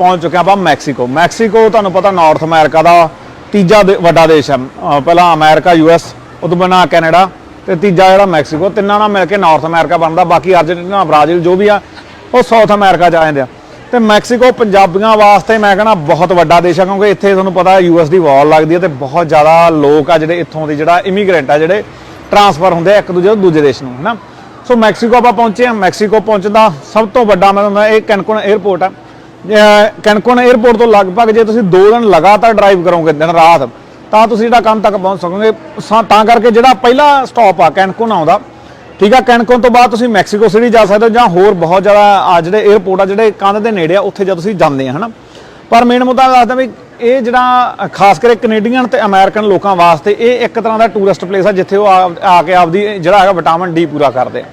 ਪਹੁੰਚ ਚੁੱਕੇ ਹਾਂ ਆਪਾਂ ਮੈਕਸੀਕੋ। ਮੈਕਸੀਕੋ ਤੁਹਾਨੂੰ ਪਤਾ ਨਾਰਥ ਅਮਰੀਕਾ ਦਾ ਤੀਜਾ ਦੇ- ਵੱਡਾ ਦੇਸ਼ ਹੈ। ਅਹ ਪਹਿਲਾਂ ਅਮਰੀਕਾ ਯੂਐਸ ਉਦੋਂ ਬਿਨਾਂ ਕੈਨੇਡਾ ਤੇ ਤੀਜਾ ਜਿਹੜਾ ਮੈਕਸੀਕੋ, ਤਿੰਨਾਂ ਨਾਲ ਮਿਲ ਕੇ ਨਾਰਥ ਅਮਰੀਕਾ ਬਣਦਾ। ਬਾਕੀ ਅਰਜਨਟੀਨਾ ਬ੍ਰਾਜ਼ੀਲ ਜੋ ਵੀ ਆ, ਉਹ ਸਾਊਥ ਅਮਰੀਕਾ ਚ ਆ ਜਾਂਦੇ ਆ। ਤੇ ਮੈਕਸੀਕੋ ਪੰਜਾਬੀਆਂ ਵਾਸਤੇ ਮੈਂ ਕਹਿੰਦਾ ਬਹੁਤ ਵੱਡਾ ਦੇਸ਼ ਆ, ਕਿਉਂਕਿ ਇੱਥੇ ਤੁਹਾਨੂੰ ਪਤਾ ਯੂਐਸ ਦੀ ਵਾਲ ਲੱਗਦੀ ਹੈ ਤੇ ਬਹੁਤ ਜ਼ਿਆਦਾ ਲੋਕ ਆ ਜਿਹੜੇ ਇੱਥੋਂ ਦੇ ਜਿਹੜਾ ਇਮੀਗ੍ਰੈਂਟ ਆ, ਜਿਹੜੇ ਟਰਾਂਸਫਰ ਹੁੰਦੇ ਆ ਇੱਕ ਦੂਜੇ ਤੋਂ ਦੂਜੇ ਦੇਸ਼ ਨੂੰ, ਹਨਾ? ਸੋ ਮੈਕਸੀਕੋ ਆਪਾਂ ਪਹੁੰਚੇ ਆ। ਮੈਕਸੀਕੋ ਪਹੁੰਚਦਾ ਸਭ ਤੋਂ ਵੱਡਾ ਮੈਂ ਤੁਹਾਨੂੰ ਇਹ ਕੈਨਕੂਨ 에ਅਰਪੋਰਟ ਆ। ਅਹ ਕੈਨਕੂਨ 에ਅਰਪੋਰਟ ਤੋਂ ਲਗਭਗ ਜੇ ਤੁਸੀਂ 2 ਦਿਨ ਲਗਾਤਾਰ ਡਰਾਈਵ ਕਰੋਗੇ ਦਿਨ ਰਾਤ, ਤਾਂ ਤੁਸੀਂ ਜਿਹੜਾ ਕੰਮ ਤੱਕ ਪਹੁੰਚ ਸਕੋਗੇ। ਸਾ- ਤਾਂ ਕਰਕੇ ਜਿਹੜਾ ਪਹਿਲਾ ਸਟਾਪ ਆ ਕੈਨਕੋਨ ਆਉਂਦਾ। ਠੀਕ ਆ ਕੈਨਕੋਨ ਤੋਂ ਬਾਅਦ ਤੁਸੀਂ ਮੈਕਸੀਕੋ ਸਿਟੀ ਜਾ ਸਕਦੇ ਹੋ ਜਾਂ ਹੋਰ ਬਹੁਤ ਜ਼ਿਆਦਾ ਆ ਜਿਹੜੇ 에ਅਰਪੋਰਟ ਆ, ਜਿਹੜੇ ਕੰਧ ਦੇ ਨੇੜੇ ਆ, ਉੱਥੇ ਜਦ ਤੁਸੀਂ ਜਾਂਦੇ ਆ, ਹਨਾ। ਪਰ ਮੇਨ ਮੁੱਦਾ ਦੱਸਦਾ ਵੀ ਇਹ ਜਿਹੜਾ, ਖਾਸ ਕਰਕੇ ਕੈਨੇਡੀਅਨ ਤੇ ਅਮਰੀਕਨ ਲੋਕਾਂ ਵਾਸਤੇ, ਇਹ ਇੱਕ ਤਰ੍ਹਾਂ ਦਾ ਟੂਰਿਸਟ ਪਲੇਸ ਆ, ਜਿੱਥੇ ਉਹ ਆ ਆ ਕੇ ਆਪਦੀ ਜਿਹੜਾ ਹੈਗਾ ਵਿਟਾਮਿਨ ਡੀ ਪੂਰਾ ਕਰਦੇ ਆ।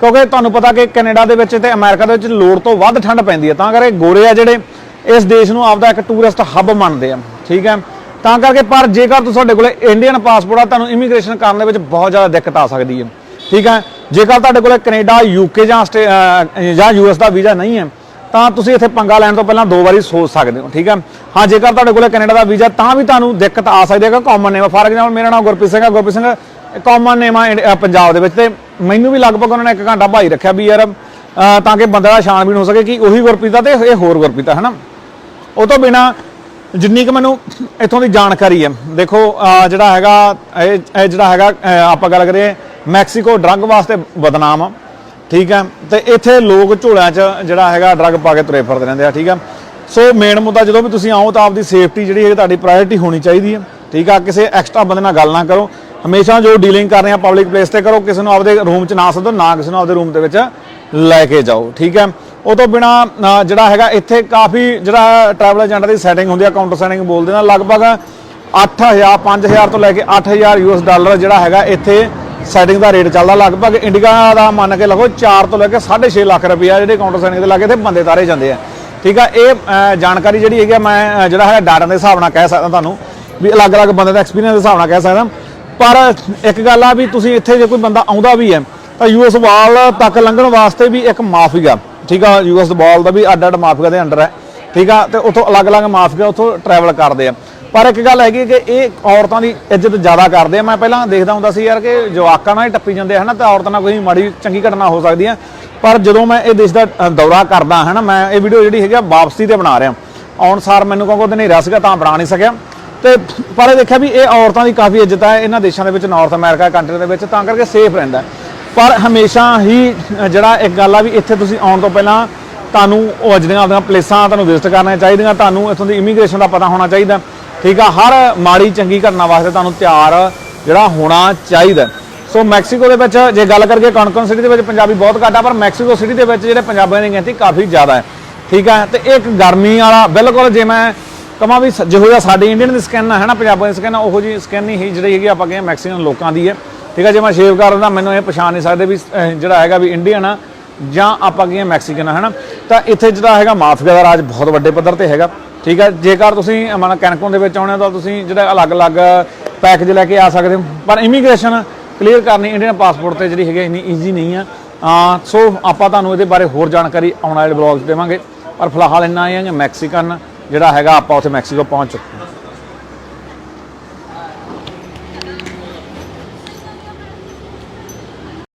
ਕਿਉਂਕਿ ਤੁਹਾਨੂੰ ਪਤਾ ਕਿ ਕੈਨੇਡਾ ਦੇ ਵਿੱਚ ਤੇ ਅਮਰੀਕਾ ਦੇ ਵਿੱਚ ਲੋੜ ਤੋਂ ਵੱਧ ਠੰਡ ਪੈਂਦੀ ਹੈ। ਤਾਂ ਕਰਕੇ ਗੋਰੇ ਆ ਜਿਹੜੇ ਇਸ ਦੇਸ਼ ਨੂੰ ਆਪਦਾ ਇੱਕ ਟੂਰਿਸਟ ਹੱਬ ਮੰਨਦੇ ਆ। ਠੀਕ ਹੈ? ਤਾਂ ਕਰਕੇ ਪਰ ਜੇਕਰ ਤੁਹਾਡੇ ਕੋਲੇ ਇੰਡੀਅਨ ਪਾਸਪੋਰਟ ਆ, ਤੁਹਾਨੂੰ ਇਮੀਗ੍ਰੇਸ਼ਨ ਕਰਨ ਦੇ ਵਿੱਚ ਬਹੁਤ ਜ਼ਿਆਦਾ ਦਿੱਕਤ ਆ ਸਕਦੀ ਹੈ। ਠੀਕ ਹੈ? ਜੇਕਰ ਤੁਹਾਡੇ ਕੋਲੇ ਕੈਨੇਡਾ ਯੂਕੇ ਜਾਂ ਆਸਟ੍ਰੇ- ਅਹ ਜਾਂ ਯੂਐਸ ਦਾ ਵੀਜ਼ਾ ਨਹੀਂ ਹੈ, ਤਾਂ ਤੁਸੀਂ ਇੱਥੇ ਪੰਗਾ ਲੈਣ ਤੋਂ ਪਹਿਲਾਂ ਦੋ ਵਾਰੀ ਸੋਚ ਸਕਦੇ ਹੋ। ਠੀਕ ਹੈ? ਹਾਂ, ਜੇਕਰ ਤੁਹਾਡੇ ਕੋਲੇ ਕੈਨੇਡਾ ਦਾ ਵੀਜ਼ਾ, ਤਾਂ ਵੀ ਤੁਹਾਨੂੰ ਦਿੱਕਤ ਆ ਸਕਦੀ ਹੈ ਕਿ ਕਾਮਨ ਨੇਮ ਫਾਰ ਐਗਜ਼ਾਮਪਲ ਮੇਰਾ ਨਾਮ ਗੁਰਪ੍ਰੀਤ ਸਿੰਘ ਹੈ। ਗੁਰਪ੍ਰੀਤ ਸਿੰਘ ਕਾਮਨ ਨੇਮ ਆ ਇੰਡ- ਪੰਜਾਬ ਦੇ ਵਿੱਚ ਤੇ ਮੈਨੂੰ ਵੀ ਲਗਭਗ ਉਹਨਾਂ ਨੇ ਇੱਕ ਘੰਟਾ ਭਾਈ ਰੱਖਿਆ ਵੀ ਯਾਰ ਤਾਂ ਕਿ ਬੰਦੇ ਦਾ ਛਾਣਬੀਣ ਹੋ ਸਕੇ ਕਿ ਉਹੀ ਗੁਰਪ੍ਰੀਤ ਆ ਤੇ ਇਹ ਹੋਰ ਗੁਰਪ੍ਰੀਤ ਆ, ਹਨਾ? ਉਹ ਤੋਂ ਬਿਨਾ ਜਿੰਨੀ ਕਿ ਮੈਨੂੰ ਇੱਥੋਂ ਦੀ ਜਾਣਕਾਰੀ ਹੈ, ਦੇਖੋ ਜਿਹੜਾ ਹੈਗਾ, ਇਹ ਇਹ ਜਿਹੜਾ ਹੈਗਾ ਆਪਾਂ ਗੱਲ ਕਰੀਏ ਮੈਕਸੀਕੋ ਡਰੱਗ ਵਾਸਤੇ ਬਦਨਾਮ ਆ ਠੀਕ ਹੈ? ਤੇ ਇੱਥੇ ਲੋਕ ਝੋਲਿਆਂ 'ਚ ਜਿਹੜਾ ਹੈਗਾ ਡਰੱਗ ਪਾ ਕੇ ਤੁਰੇ ਫਿਰਦੇ ਰਹਿੰਦੇ ਆ, ਠੀਕ ਆ ਸੋ ਮੇਨ ਮੁੱਦਾ ਜਦੋਂ ਵੀ ਤੁਸੀਂ ਆਓ ਤਾਂ ਆਪਦੀ ਸੇਫਟੀ ਜਿਹੜੀ ਹੈ ਤੁਹਾਡੀ ਪ੍ਰਾਇੋਰਟੀ ਹੋਣੀ ਚਾਹੀਦੀ ਹੈ, ਠੀਕ ਆ? ਕਿਸੇ ਐਕਸਟਰਾ ਬੰਦੇ ਨਾਲ ਗੱਲ ਨਾ ਕਰੋ। ਹਮੇਸ਼ਾ ਜੋ ਡੀਲਿੰਗ ਕਰ ਰਹੇ ਆ ਪਬਲਿਕ ਪਲੇਸ ਤੇ ਕਰੋ, ਕਿਸੇ ਨੂੰ ਆਪਦੇ ਰੂਮ 'ਚ ਨਾ ਸੱਦੋ, ਨਾ ਕਿਸੇ ਨੂੰ ਆਪਦੇ ਰੂਮ ਦੇ ਵਿੱਚ ਲੈ ਕੇ ਜਾਓ, ਠੀਕ ਹੈ? ਉਹ ਤੋਂ ਬਿਨਾ ਜਿਹੜਾ ਹੈਗਾ ਇੱਥੇ ਕਾਫੀ ਜਿਹੜਾ ਟਰੈਵਲ ਏਜੰਟ ਦੀ ਸੈਟਿੰਗ ਹੁੰਦੀ ਆ ਕਾਊਂਟਰ ਸੈਟਿੰਗ ਬੋਲਦੇ ਨੇ, ਲਗਭਗ 8000 5000 ਤੋਂ ਲੈ ਕੇ 8000 ਯੂਐਸ ਡਾਲਰ ਜਿਹੜਾ ਹੈਗਾ ਇੱਥੇ ਸੈਟਿੰਗ ਦਾ ਰੇਟ ਚੱਲਦਾ, ਲਗਭਗ ਇੰਡੀਆ ਦਾ ਮੰਨ ਕੇ ਲਗੋ 4 ਤੋਂ ਲੈ ਕੇ 6.5 ਲੱਖ ਰੁਪਇਆ ਜਿਹੜੇ ਕਾਊਂਟਰ ਸੈਟਿੰਗ ਦੇ ਲੱਗੇ ਇੱਥੇ ਬੰਦੇ ਤਾਰੇ ਜਾਂਦੇ ਆ, ਠੀਕ ਆ? ਇਹ ਜਾਣਕਾਰੀ ਜਿਹੜੀ ਹੈਗੀ ਆ, ਮੈਂ ਜਿਹੜਾ ਹੈ ਡਾਟਾ ਦੇ ਹਿਸਾਬ ਨਾਲ ਕਹਿ ਸਕਦਾ ਤੁਹਾਨੂੰ, ਵੀ ਅਲੱਗ-ਅਲੱਗ ਬੰਦੇ ਦਾ ਐਕਸਪੀਰੀਅੰਸ ਦੇ ਹਿਸਾਬ ਨਾਲ ਕਹਿ ਸਕਦਾ। ਪਰ ਇੱਕ ਗੱਲ ਆ ਵੀ ਤੁਸੀਂ ਇੱਥੇ ਜੇ ਕੋਈ ਬੰਦਾ ਆਉਂਦਾ ਵੀ ਹੈ, ਤਾਂ ਯੂਐਸ ਬਾਲ ਤੱਕ ਲੰਘਣ ਵਾਸਤੇ ਵੀ ਇੱਕ ਮਾਫੀਆ, ਠੀਕ ਆ? ਯੂਐਸ ਬਾਲ ਦਾ ਵੀ ਅੱਡ ਅੱਡ ਮਾਫੀਆ ਦੇ ਅੰਡਰ ਹੈ, ਠੀਕ ਆ? ਤੇ ਉੱਥੋਂ ਅਲੱਗ-ਅਲੱਗ ਮਾਫੀਆ ਉੱਥੋਂ ਟਰੈਵਲ ਕਰਦੇ ਆ। ਪਰ ਇੱਕ ਗੱਲ ਹੈਗੀ ਕਿ ਇਹ ਔਰਤਾਂ ਦੀ ਇੱਜ਼ਤ ਜ਼ਿਆਦਾ ਕਰਦੇ ਆ। ਮੈਂ ਪਹਿਲਾਂ ਦੇਖਦਾ ਹੁੰਦਾ ਸੀ ਯਾਰ ਕਿ ਜਵਾਕਾਂ ਨਾਲ ਹੀ ਟੱਪੀ ਜਾਂਦੇ ਆ, ਹਨਾ? ਤਾਂ ਔਰਤਾਂ ਨਾਲ ਕੋਈ ਮਾੜੀ ਚੰਗੀ ਘਟਨਾ ਹੋ ਸਕਦੀ ਹੈ ਪਰ ਜਦੋਂ ਮੈਂ ਇਹ ਦੇਸ਼ ਦਾ ਦੌਰਾ ਕਰਦਾ, ਹਨਾ? ਮੈਂ ਇਹ ਵੀਡੀਓ ਜਿਹੜੀ ਹੈਗੀ ਆ, ਵਾਪਸੀ ਤੇ ਬਣਾ ਰਿਹਾ। ਆਉਣ ਸਾਰ ਮੈਨੂੰ ਕਿਉਂਕਿ ਉਹਦੇ ਨਹੀਂ ਹਨੇਰਾ ਸੀਗਾ, ਤਾਂ ਬਣਾ ਨਹੀਂ ਸਕਿਆ। ਤੇ ਪਰ ਇਹ ਦੇਖਿਆ ਵੀ ਇਹ ਔਰਤਾਂ ਦੀ ਕਾਫੀ ਇੱਜ਼ਤ ਹੈ, ਇਹਨਾਂ ਦੇਸ਼ਾਂ ਦੇ ਵਿੱਚ ਨਾਰਥ ਅਮਰੀਕਾ ਕੰਟਰੀ ਦੇ ਵਿੱਚ, ਤਾਂ ਕਰਕੇ ਸੇਫ ਰਹਿੰਦਾ ਪਰ ਹਮੇਸ਼ਾ ਹੀ ਜਿਹੜਾ ਇੱਕ ਗੱਲ ਆ ਵੀ ਇੱਥੇ ਤੁਸੀਂ ਆਉਣ ਤੋਂ ਪਹਿਲਾਂ ਤੁਹਾਨੂੰ ਉਹ ਜਿਹੜੀਆਂ ਆਪਣੀਆਂ ਪਲੇਸਾਂ ਤੁਹਾਨੂੰ ਵਿਜ਼ਿਟ ਕਰਨੀਆਂ ਚਾਹੀਦੀਆਂ, ਤੁਹਾਨੂੰ ਇੱਥੋਂ ਦੀ ਇਮੀਗ੍ਰੇਸ਼ਨ ਦਾ ਪਤਾ ਹੋਣਾ ਚਾਹੀਦਾ ਠੀਕ ਆ, ਹਰ ਮਾੜੀ ਚੰਗੀ ਘਟਨਾ ਵਾਸਤੇ ਤੁਹਾਨੂੰ ਤਿਆਰ ਜਿਹੜਾ ਹੋਣਾ ਚਾਹੀਦਾ ਸੋ ਮੈਕਸੀਕੋ ਦੇ ਵਿੱਚ ਜੇ ਗੱਲ ਕਰਕੇ ਕੌਨਕਨ ਸਿਟੀ ਦੇ ਵਿੱਚ ਪੰਜਾਬੀ ਬਹੁਤ ਘੱਟ ਆ, ਪਰ ਮੈਕਸੀਕੋ ਸਿਟੀ ਦੇ ਵਿੱਚ ਜਿਹੜੇ ਪੰਜਾਬੀਆਂ ਦੀ ਗਿਣਤੀ ਕਾਫੀ ਜ਼ਿਆਦਾ ਹੈ। ਠੀਕ ਹੈ ਤੇ ਇਹ ਇੱਕ ਗਰਮੀ ਵਾਲਾ, ਬਿਲਕੁਲ ਜੇ ਮੈਂ ਕਮਾਂ ਵੀ ਸ- ਜਿਹੋ ਜਿਹਾ ਸਾਡੇ ਇੰਡੀਅਨ ਦੀ ਸਕਿਨ ਹੈ ਨਾ, ਪੰਜਾਬੀਆਂ ਦੀ ਸਕਿਨ ਉਹੋ ਜੀ ਸਕਿਨ ਹੀ ਜਿਹੜੀ ਹੈਗੀ ਆਪਾਂ ਕਹਿੰਦੇ ਮੈਕਸੀਕਨ ਲੋਕਾਂ ਦੀ ਹੈ ਠੀਕ ਹੈ ਜੇ ਮੈਂ ਸ਼ੇਵ ਕਰਦਾ ਮੈਨੂੰ ਇਹ ਪਛਾਣ ਨਹੀਂ ਸਕਦੇ ਵੀ ਜਿਹੜਾ ਹੈਗਾ ਵੀ ਇੰਡੀਅਨ ਆ ਜਾਂ ਆਪਾਂ ਕਹਿੰਦੇ ਮੈਕਸੀਕਨ ਆ ਹਨਾ ਤਾਂ ਇੱਥੇ ਜਿਹੜਾ ਹੈਗਾ ਮਾਫੀਆ ਦਾ ਰਾਜ ਬਹੁਤ ਵੱਡੇ ਪੱਧਰ ਤੇ ਹੈਗਾ। ਠੀਕ ਹੈ ਜੇਕਰ ਤੁਸੀਂ ਮਨ ਕੈਨਕੂਨ ਦੇ ਵਿੱਚ ਆਉਣੇ ਹੋ ਤਾਂ ਤੁਸੀਂ ਜਿਹੜਾ ਅਲੱਗ-ਅਲੱਗ ਪੈਕੇਜ ਲੈ ਕੇ ਆ ਸਕਦੇ ਹੋ। ਪਰ ਇਮੀਗ੍ਰੇਸ਼ਨ ਕਲੀਅਰ ਕਰਨੀ ਇੰਡੀਅਨ ਪਾਸਪੋਰਟ ਤੇ ਜਿਹੜੀ ਹੈਗੀ ਇੰਨੀ ਈਜ਼ੀ ਨਹੀਂ ਆ। ਸੋ ਆਪਾਂ ਤੁਹਾਨੂੰ ਇਹਦੇ ਬਾਰੇ ਹੋਰ ਜਾਣਕਾਰੀ ਆਉਣ ਵਾਲੇ ਬਲੌਗਸ ਦੇਵਾਂਗੇ। ਪਰ ਫਿਲਹਾਲ ਇੰਨਾ ਹੀ ਹੈ ਕਿ ਮੈਕਸੀਕਨ ਜਿਹੜਾ ਹੈਗਾ ਆਪਾਂ ਉੱਥੇ ਮੈਕਸੀਕੋ ਪਹੁੰਚ ਚੁੱਕੇ ਹਾਂ।